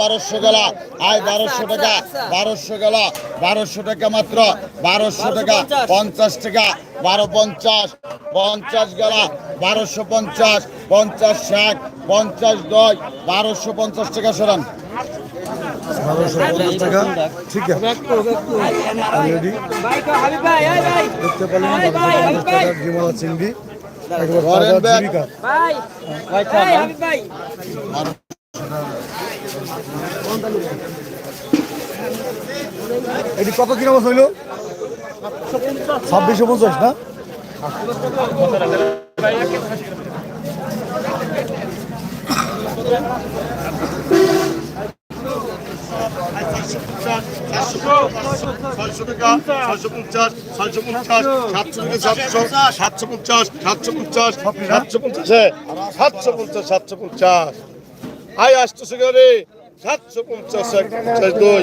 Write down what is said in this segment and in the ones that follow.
বারোশো গেল। আয় বারোশো টাকা বারোশো গেল। বারোশো টাকা মাত্র বারোশো টাকা পঞ্চাশ। টাকা বারো পঞ্চাশ পঞ্চাশ গেল। বারোশো পঞ্চাশ পঞ্চাশ ষাট পঞ্চাশ দশ বারোশো পঞ্চাশ টাকা সরান। বারোশো পঞ্চাশ টাকা? ঠিক আছে। অলরেডি দেখতে পারলেন বারোশো পঞ্চাশ টাকার ডিমলা চিংড়ি। একবার এটি কত কীরকম হইল ছাব্বিশশো পঞ্চাশ না পঞ্চাশ পঞ্চাশ সাতশো সাতশো সাতশো পঞ্চাশ সাতশো পঞ্চাশ সাতশো সাতশো পঞ্চাশ সাতশো পঞ্চাশ আয় আসতেছে রে সাতশো পঞ্চাশ পঞ্চাশ দুই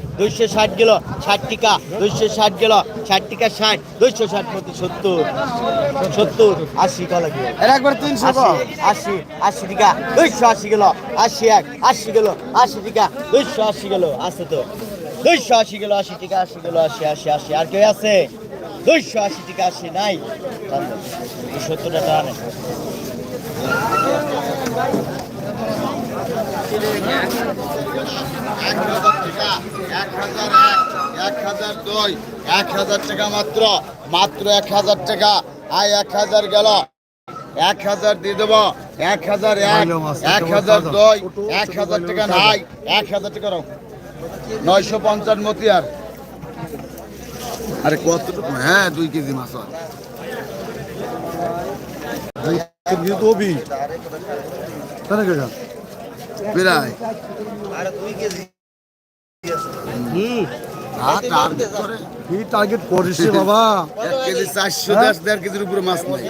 দুইশো ষাট গেল ষাট টিকা দুইশো ষাট গেল ষাট টিকা ষাট দুইশো ষাট প্রতি সত্তর সত্তর আশি কলা গেল একবার তিনশো আশি আশি টিকা দুইশো আশি গেল আশি এক আশি গেল আশি টিকা দুইশো আশি গেল আছে তো। দুইশো আশি গেল আশি টিকা আশি গেল আশি আশি আশি আর কেউ আছে? দুইশো আশি টিকা আশি নাই? সত্তর টাকা আনে। এক হাজার টাকা এক হাজার এক এক হাজার দুই এক হাজার টাকা মাত্র মাত্র এক হাজার টাকা। আয় এক হাজার গেল। এক হাজার দিয়ে দেবো। এক হাজার এক এক হাজার দুই এক হাজার টাকা নাই এক হাজার টাকা রাও নয়শো পঞ্চাশ মতিয়ার। আরে কতটুকু হ্যাঁ দুই কেজি মাছ তাই না কাকা প্রায়। হ্যাঁ, টার্গেট করে কি টার্গেট করিস বাবা? এক কেজি চারশো দশ দেড় কেজির উপরে মাছ নেই।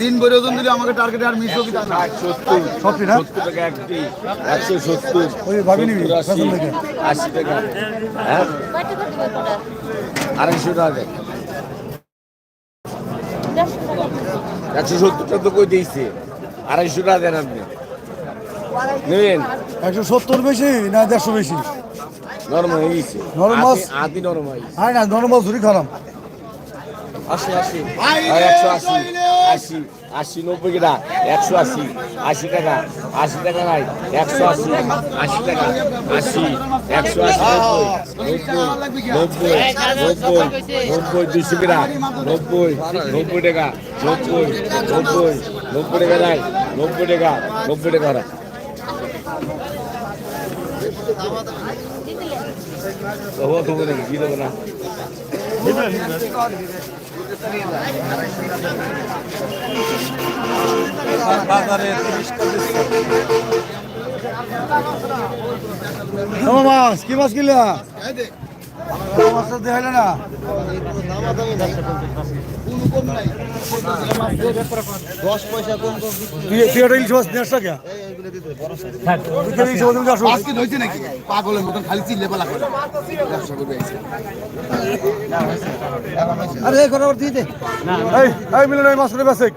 দিন ভরে ওজন দিলে আমাকে টার্গেট আর মিস হবে না? একশো সত্তর। আশি। টাকা। হ্যাঁ? আড়াইশো টাকা। একশো সত্তরটা তো কই দিয়েছে? আড়াইশো টাকা দেন আপনি। নেবেন? একশো সত্তর বেশি না দেড়শো বেশি? নরম হয়ে গেছে। নরম মাছ? আদি- আদি নরম হয়ে না নর্মাল ধরি খালাম। আশি আশি। আর একশো আশি আশি আশি নব্বই টাকা একশো আশি আশি টাকা। আশি টাকা নাই একশো আশি আশি টাকা। আশি একশো আশি নব্বই নব্বই নব্বই নব্বই দুশো টাকা নব্বই নব্বই টাকা। নব্বই নব্বই নব্বই টাকা নাই নব্বই টাকা নব্বই টাকা ও দেবো নাকি কি মাছ কি মাছ মাছ মাছ মাছ পাগলের মতন খালি চিল্লে পালা করে। আরে এই দিয়ে দে এই এই মিলন এই মাছটা বেসে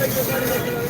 ফেলুর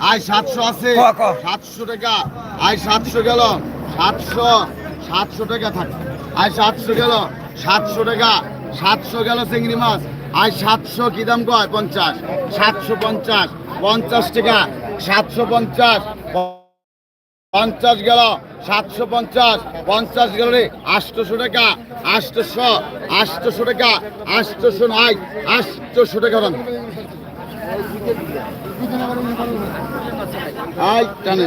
আয় সাতশো আছে। সাতশো টাকা। আয় সাতশো গেল। সাতশো সাতশো টাকা থাক। আয় সাতশো গেল। সাতশো টাকা। সাতশো গেল চিংড়ি মাছ। আর সাতশো কি দাম কয়? পঞ্চাশ। সাতশো পঞ্চাশ। পঞ্চাশ টাকা। সাতশো পঞ্চাশ। পঞ্চাশ গেল। সাতশো পঞ্চাশ। পঞ্চাশ গেল রে। আটশোশো টাকা। আটশোশো। আটশোশো টাকা। আটশোশো নয়। আটশোশো টাকা আই টানে।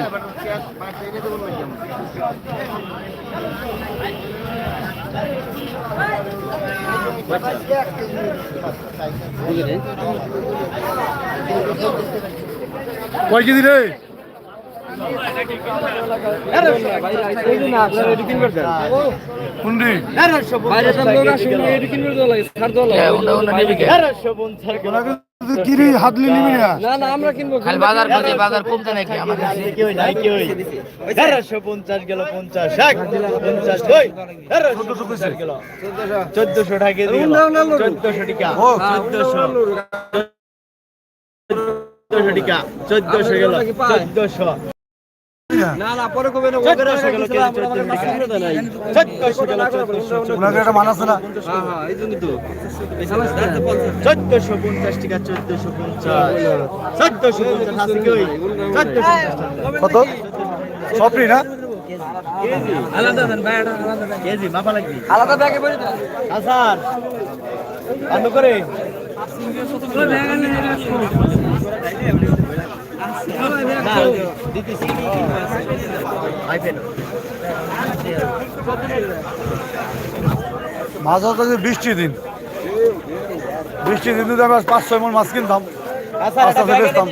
কয় কেজি রে? তুই কিরি হাতলি নিবি না? না না আমরা কিনবো বাজার বাজার কমতে নাকি আমাদের? হ্যাঁ, কি হই নাই কি হই গেল 50 এক 50 কই 1350 গেল। 1400 টাকা দিল 1400 টাকা। ও 1400 1400 টাকা। 1400 গেল। 1400 চোদ্দশো পঞ্চাশ টাকা চোদ্দশো পঞ্চাশ। চোদ্দশো পঞ্চাশ চোদ্দশো কত? সফরি না? কেজি। মাপা লাগবে। আলাদা ব্যাগে বলে হাসান বন্ধ করে। মাছ হচ্ছে বৃষ্টির দিন। বৃষ্টির দিন যদি আমি পাঁচ ছয় মন মাছ কিনতাম আস্তে আস্তে বেচতাম।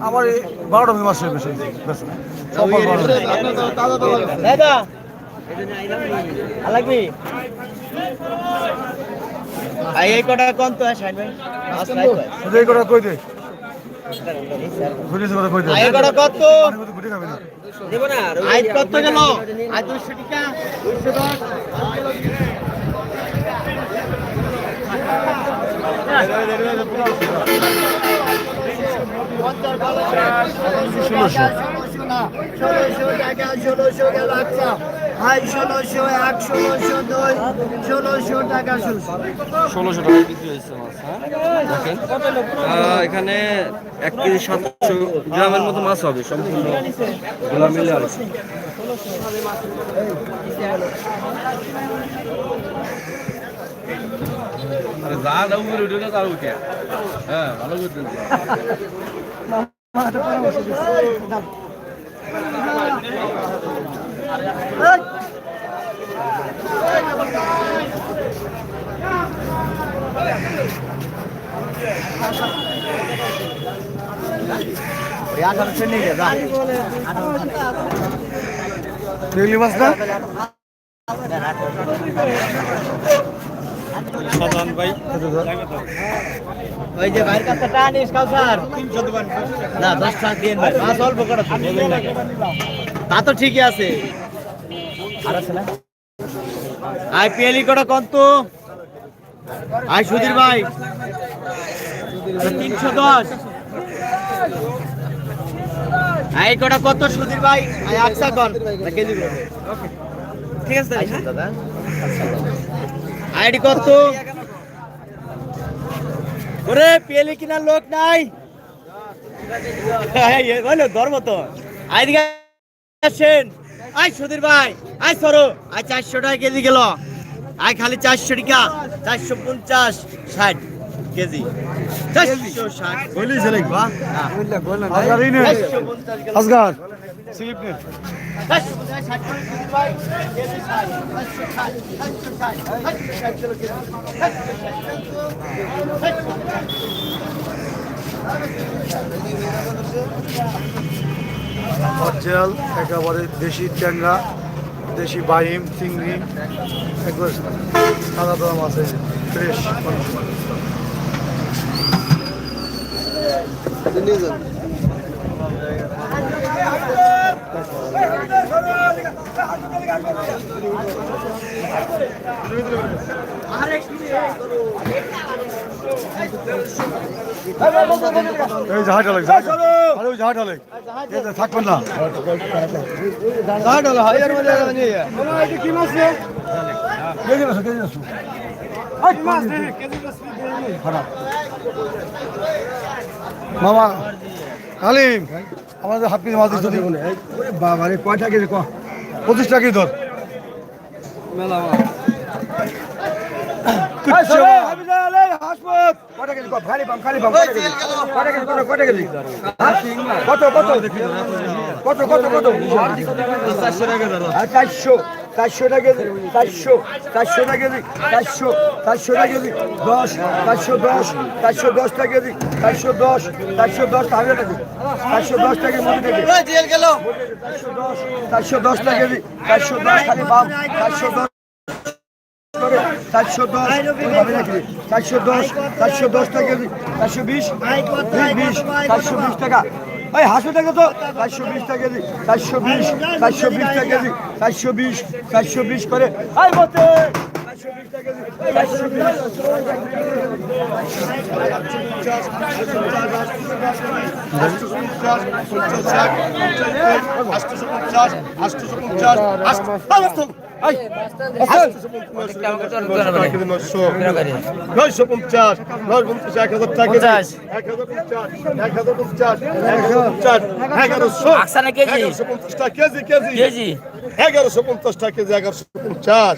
আমার বারোটা শেষ বেশি লাগবি? এই, কটা কোন তো, হ্যাঁ, শাহিন ভাই? এই কটা কই দে? কত? খাবি না আজ কত গেল? আজ দুইশো টাকা? দুইশো দশ? ষোলোশো টাকা ষোলোশো গেল আচ্ছা হাই ষোলোশো এক ষোলোশো দুই ষোলোশো টাকা ষোলোশো টাকা বিক্রি হয়েছে মাছ হ্যাঁ? দেখেন। এখানে এক কেজি সাতশো গ্রামের মতো মাছ হবে সম্পূর্ণ গোলা মিলে আর যা দাও করে উঠে তার উঠে। হ্যাঁ ভালো করতেন ওই যে ভাইয়ের কাছে টাকা নিস কাউসার না দশ টাকা দিয়ে ভাই মাছ অল্প করে? তা তো ঠিকই আছে আর আছে না আইপিএল কটা কত আই সুধীর ভাই। তিনশো দশ। আই কটা কত সুধীর ভাই? আই আকসা কন। কেজি ঠিক আছে দাদা। আইডি কত ওরে পেলে কিনার লোক নাই। বলো ধর্ম তো। আইদিকে আসেন। আই সুধীর ভাই আই সরো। আই চারশো টাকা কেজি গেল। আই খালি চারশো টাকা চারশো পঞ্চাশ ষাট কেজি। চারশো ষাট। বলি ছেলে বাহ, আজগার এই নে চারশো পঞ্চাশ গেল। আজগার। স্লিপ নে। চারশো পঞ্চাশ, অচেল একেবারে দেশি ট্যাংরা দেশি বাইম চিংড়ি একবার সাদা দাম আছে ফ্রেশ এই জাহাজ আলেক জাহাজ আরে ওই জাহাজ আলেক এই থাকবেন না জাহাজ আলে হাইয়ার মধ্যে নিয়ে এটা কি মাছ রে? কেজি মাছ কেজি মাছ আই মাছ দে কেজি মাছ খারাপ। মামা আলিম। আমাদের হাফ কেজি মাছ দিচ্ছ বাবা রে কয়টা কেজি ক? পঁচিশ টাকা কেজি ধর মেলা? কত কত? কত কত কত? চারশো। চারশো টাকা কেজি চারশো চারশো টাকা কেজি চারশো চারশো টাকা কেজি দশ চারশো দশ চারশো দশ টাকা কেজি চারশো দশ চারশো দশ টাকা কেজি চারশো দশ টাকা মধ্যে থেকে চারশো দশ চারশো দশ টাকা কেজি চারশো দশ খালি পাম চারশো দশ চারশো দশ ওইভাবে চারশো দশ চারশো দশ টাকা কেজি চারশো বিশ বিশ বিশ চারশো বিশ টাকা। এই হাসো টাকা তো চারশো বিশ টাকা কেজি চারশো বিশ চারশো বিশ টাকা কেজি চারশো বিশ চারশো বিশ করে চারশো বিশ টাকা কেজি চারশো বিশ এগারোশো পঞ্চাশ টাকা এগারোশো পঞ্চাশ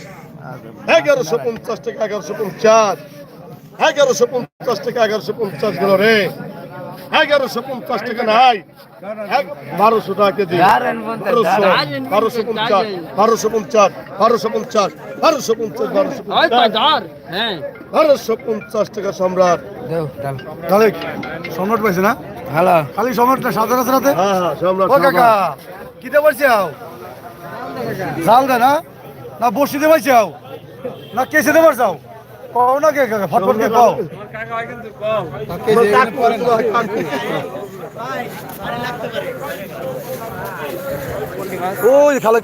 এগারোশো পঞ্চাশ টাকা এগারোশো পঞ্চাশ এগারোশো রে এগারোশো পঞ্চাশ টাকা নাই। বারোশো টাকা কেজি। বারোশো। বারোশো পঞ্চাশ বারোশো পঞ্চাশ বারোশো পঞ্চাশ বারোশো পঞ্চাশ বারোশো পঞ্চাশ। হ্যাঁ। বারোশো পঞ্চাশ টাকা সম্রাট। তাহলে সম্রাট পাইছে না? হ্যালো। খালি সম্রাটটা সাথে আছে রাতে? হ্যাঁ হ্যাঁ সম্রাট ও কাকা সম্রাট। কিতে পারছি আও? জাল দে না? না বসি দে পাইছি আও? না কেসে দে পারছাও কও না কে কাকা ফটফট কে কও। ওই খালে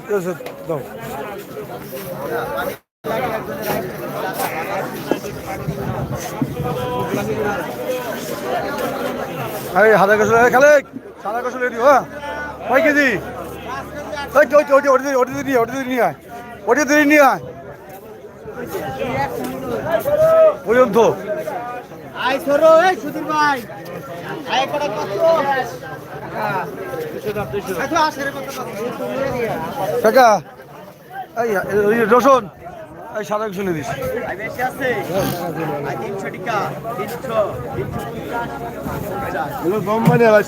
দাও। আরে হাজার কাছে খালে। সাদা কাছে রেডি হ্যাঁ। কয় কেজি? ওই ওই ওই ওটি ওটি দিয়ে ওটি দিয়ে নিয়ে আয়। ওটি দিয়ে নিয়ে আয়। পর্যন্ত। সরো এই সুধীর ভাই। আই কটা কত কাকা এই রসুন এই সাদা শুনে দিস। আছে। আর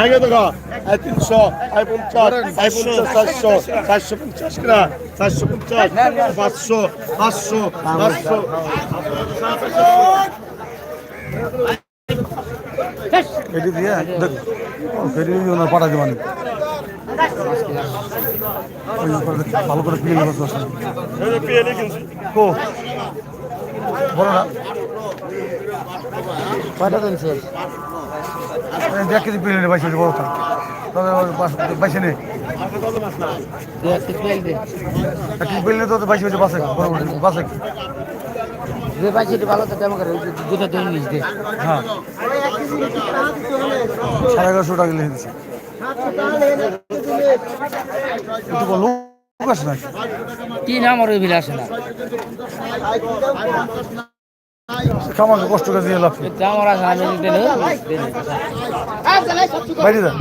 আগে দেখো আই তিনশো আই পঞ্চাশ আই পঞ্চাশ চারশো চারশো পঞ্চাশ কিনা? চারশো পঞ্চাশ পাঁচশো পাঁচশো পাঁচশো। এটি দিয়ে দেখ ফেরি ওনার পাঠা দেবানি। ভালো করে ক্লিন করতে কো? বলো না? কয়টা দিন শেষ? দেখ কেজি পিলে বাইশ বড় থাক। তবে বাইশে নেই পিলে তো বাইশ হয়েছে বাসে বাসে দুই পাঁচ ভালো তো তেমন করে দুটা দুই নিস দে। হ্যাঁ। সাড়ে এগারোশো টাকা লিখে দিচ্ছে বলো কি নাম আর ওই বিলে না? খামাকে কষ্ট করে দিয়ে লাভ বাইরে যান